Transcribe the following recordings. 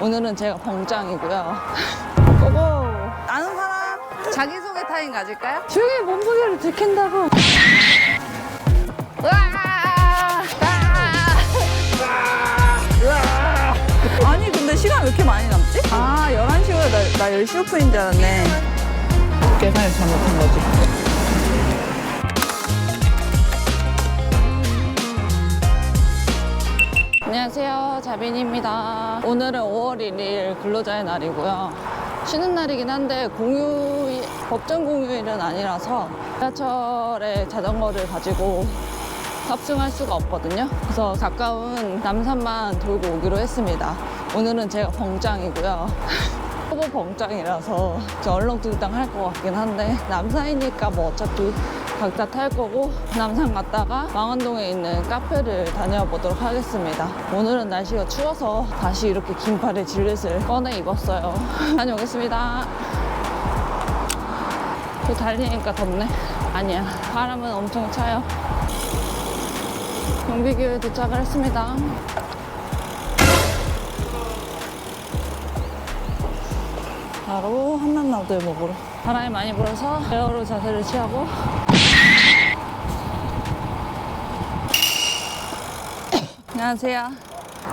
오늘은 제가 병장이고요. 고고! 아는 사람? 자기소개 타임 가질까요? 조용히 몸무게를 들킨다고. 으아! 으아! 아니, 근데 시간 왜 이렇게 많이 남지? 아, 11시보다 나, 나 10시 오픈인 줄 알았네. 계산을 잘못한 거지. 안녕하세요. 자빈입니다. 오늘은 5월 1일 근로자의 날이고요. 쉬는 날이긴 한데 공휴 법정 공휴일은 아니라서 지하철에 자전거를 가지고 탑승할 수가 없거든요. 그래서 가까운 남산만 돌고 오기로 했습니다. 오늘은 제가 병장이고요. 초보 병장이라서 저 얼렁뚱땅 할 것 같긴 한데 남산이니까 뭐 어차피 각자 탈 거고 남산 갔다가 망원동에 있는 카페를 다녀보도록 하겠습니다. 오늘은 날씨가 추워서 다시 이렇게 긴팔에 질렛을 꺼내 입었어요. 다녀오겠습니다. 또 달리니까 덥네. 아니야. 바람은 엄청 차요. 경비교에 도착을 했습니다. 바로 한남라우들 먹으러. 바람이 많이 불어서 에어로 자세를 취하고. 안녕하세요.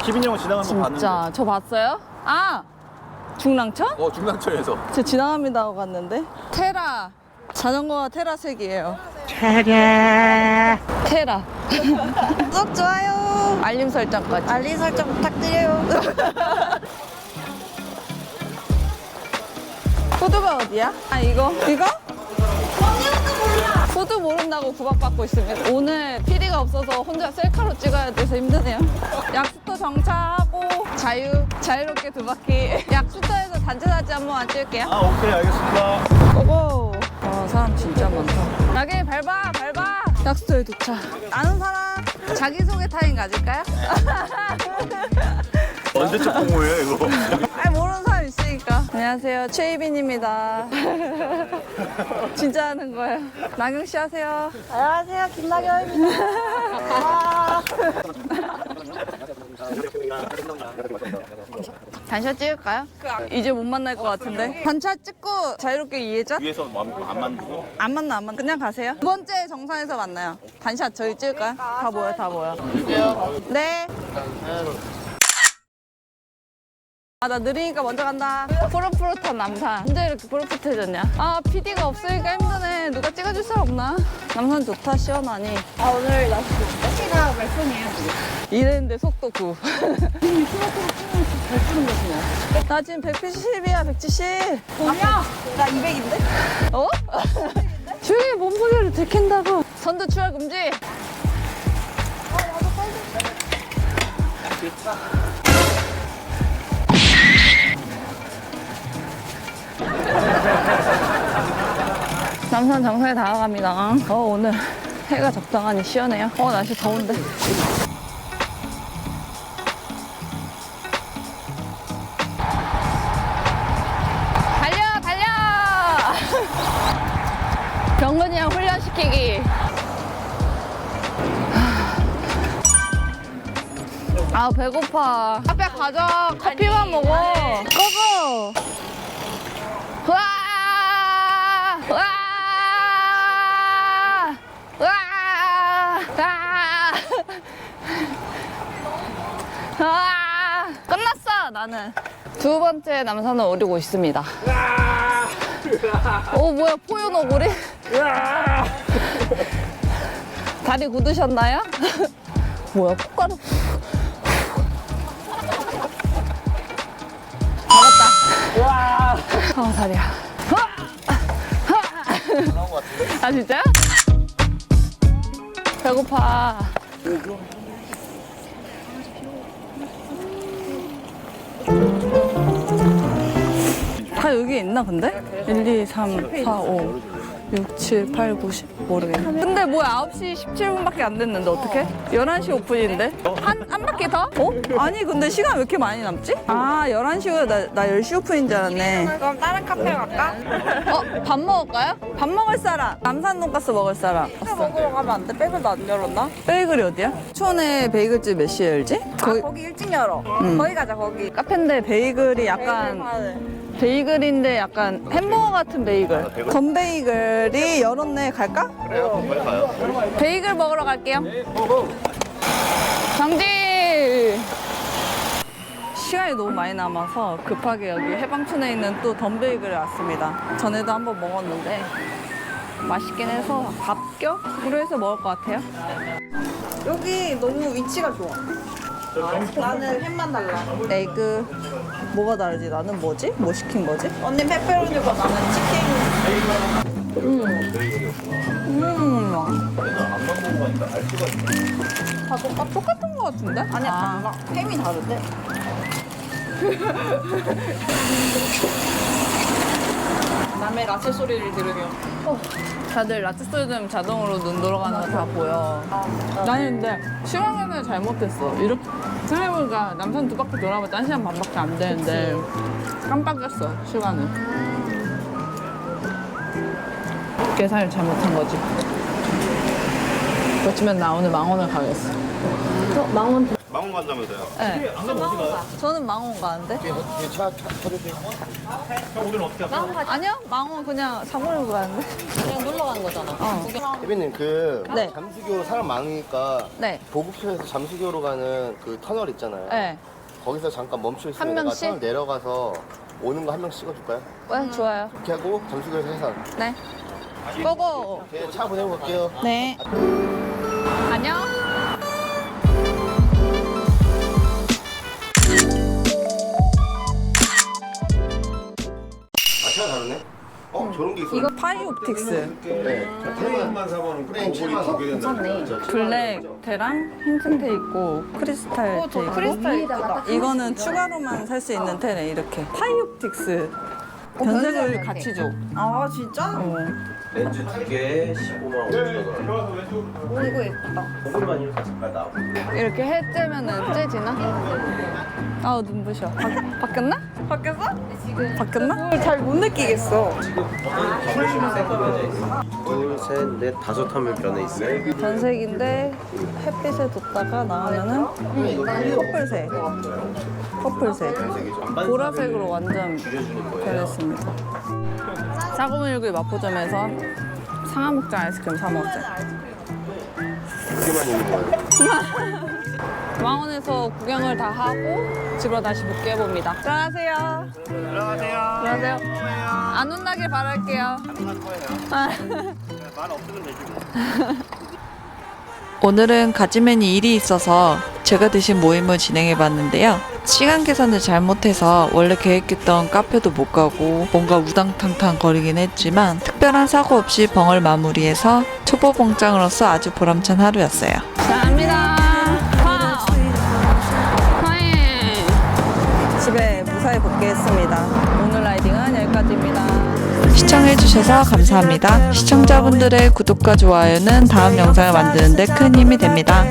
기빈이 형 지나가는 거 봤는데. 진짜 저 봤어요? 아 중랑천? 어 중랑천에서. 저 지나갑니다 하고 갔는데 테라 자전거가 테라색이에요. 테라 테라 구독, 좋아요, 알림 설정까지. 알림 설정 부탁드려요. 코드가 어디야? 아 이거 이거? 모른다고 구박받고 있습니다. 오늘 PD가 없어서 혼자 셀카로 찍어야 돼서 힘드네요. 약수터 정차하고 자유 자유롭게 두 바퀴. 약수터에서 단체 사진 한번 안 찍을게요. 아 오케이 알겠습니다. 고고. 아 사람 진짜 많다. 나게 밟아 밟아. 약수터에 도착. 아는 사람 자기 소개 타임 가질까요? 언제적 공모예요 이거? 있으니까. 안녕하세요 최희빈입니다. 진짜 하는 거예요. 나경 씨 하세요. 안녕하세요, 김나경입니다. 아, 단샷 찍을까요? 이제 못 만날 것 같은데. 단샷 찍고 자유롭게 이해자? 위에서 안, 안 만들고. 안 만나 안 만나. 그냥 가세요. 두 번째 정상에서 만나요. 단샷 저희 찍을까요? 다 모여 다 모여. 네. 아, 나 느리니까 먼저 간다. 푸릇푸릇한 남산. 언제 이렇게 푸릇푸릇해졌냐? 아, PD가 없으니까 힘드네. 누가 찍어줄 사람 없나? 남산 좋다, 시원하니. 아, 오늘 날씨 날씨가 몇 분이에요? 이랬는데 속도 9. 나 지금 170이야, 170. 아니야, 나 200인데? 어? 조용히 몸무게를 들킨다고. 선두 추월 금지. 남산 정상에 다가갑니다. 어, 오늘 해가 적당하니 시원해요. 어, 날씨 더운데. 달려, 달려! 경근이 형 훈련시키기. 아, 배고파. 카페 가자. 커피만 먹어. 고고! 와! 와! 와! 아! 아! 끝났어, 나는. 두 번째 남산을 오르고 있습니다. 오, 뭐야, 포연 오구리? 다리 굳으셨나요? 뭐야, 콧가루. 다리야. 아, 진짜요? 배고파. 다 여기 있나, 근데? 1, 2, 3, 4, 5. 6, 7, 8, 9, 10 모르겠네. 근데 뭐야 9시 17분밖에 안 됐는데 어떡해? 11시 오픈인데? 한, 한 바퀴 더? 어? 아니 근데 시간 왜 이렇게 많이 남지? 아 11시구나 나, 나 10시 오픈인 줄 알았네. 그럼 다른 카페 갈까? 어? 밥 먹을까요? 밥 먹을 사람 남산 돈가스 먹을 사람 카페 먹으러 가면 안 돼? 백을도 안 열었나? 베이글이 어디야? 촌에 베이글집 몇 시에 열지? 거기 거기 일찍 열어. 음. 거기 가자 거기. 카페인데 베이글이 베이글 약간 파는. 베이글인데 약간 햄버거 같은 베이글 건 베이글이 열었네 갈까? 그래요? 빨리 가요. 베이글 먹으러 갈게요. 정지! 시간이 너무 많이 남아서 급하게 여기 해방촌에 있는 또 덤베이글에 왔습니다. 전에도 한번 먹었는데 맛있긴 해서 밥격으로 해서 먹을 것 같아요. 여기 너무 위치가 좋아. 나는 햄만 달라. 에그 뭐가 다르지? 나는 뭐지? 뭐 시킨 거지? 언니 페페로니고 나는 치킨. 음. 다 똑같, 똑같은 것 같은데? 아니야 달라. 햄이 다른데. 남의 라체 소리를 들으며. 다들 라트 소리 들으면 자동으로 눈 돌아가는 거 다 보여. 나는 근데 계산을 잘못했어. 이렇게 생각해보니까 남산 두 바퀴 돌아봤자 한 시간 반밖에 안 되는데 깜빡했어, 시간을. 계산을 잘못한 거지. 그렇지만 나 오늘 망원을 가겠어. 망원 간다면서요? 네. 저는 망원 가는데? 차, 차 터주세요. 형 오늘 어떻게 하세요? 아니요, 망원 그냥 사무실 가는데? 그냥 놀러 가는 거잖아. 어. 혜빈님 그 네. 잠수교 사람 많으니까 네. 보급소에서 잠수교로 가는 그 터널 있잖아요. 네. 거기서 잠깐 멈춰 있으면 한 내가 명씩? 터널 내려가서 오는 거 한 명씩 찍어줄까요? 네, 좋아요. 이렇게 하고 잠수교에서 해산. 네. 고고! 네, 차 보내고 갈게요. 네. 안녕. 저런 게 있어. 이거 파이옵틱스. 네. 테만 사면 프레임 고글이 7만 두개 된다. 블랙테랑 흰색 테 있고 크리스탈 테 있고 크리스탈 이쁘다. 이거는 추가로만 살 수 있는 테네 이렇게 파이옵틱스 변색을 같이 줘. 아 진짜? 어. 렌즈 두 개에 15만 5천 원. 오 이거 예쁘다. 고글만 이렇게 잠깐 나오고. 이렇게 해 째면은 째지나? 아우 눈부셔. 바, 바뀌었나? 바뀌었어? 바뀌었나? 잘 못 느끼겠어. 둘, 셋, 넷, 다섯 화면 변해 있어요. 변색인데 햇빛에 뒀다가 나오면은 퍼플색. 퍼플색. 보라색으로 완전 변했습니다. 사고물육의 마포점에서 상하목장 아이스크림 사 먹자. 두 개만 있는 거예요. 망원에서 구경을 다 하고 집으로 다시 복귀해 봅니다. 들어가세요. 들어가세요. 들어가세요. 안 혼나길 바랄게요. 아. 말 없으면 되지 뭐. 오늘은 가지맨이 일이 있어서 제가 대신 모임을 진행해 봤는데요. 시간 계산을 잘못해서 원래 계획했던 카페도 못 가고 뭔가 우당탕탕 거리긴 했지만 특별한 사고 없이 벙을 마무리해서 초보 봉장으로서 아주 보람찬 하루였어요. 자, 갑니다. 무사히 복귀했습니다. 오늘 라이딩은 여기까지입니다. 시청해주셔서 감사합니다. 시청자분들의 구독과 좋아요는 다음 영상을 만드는데 큰 힘이 됩니다.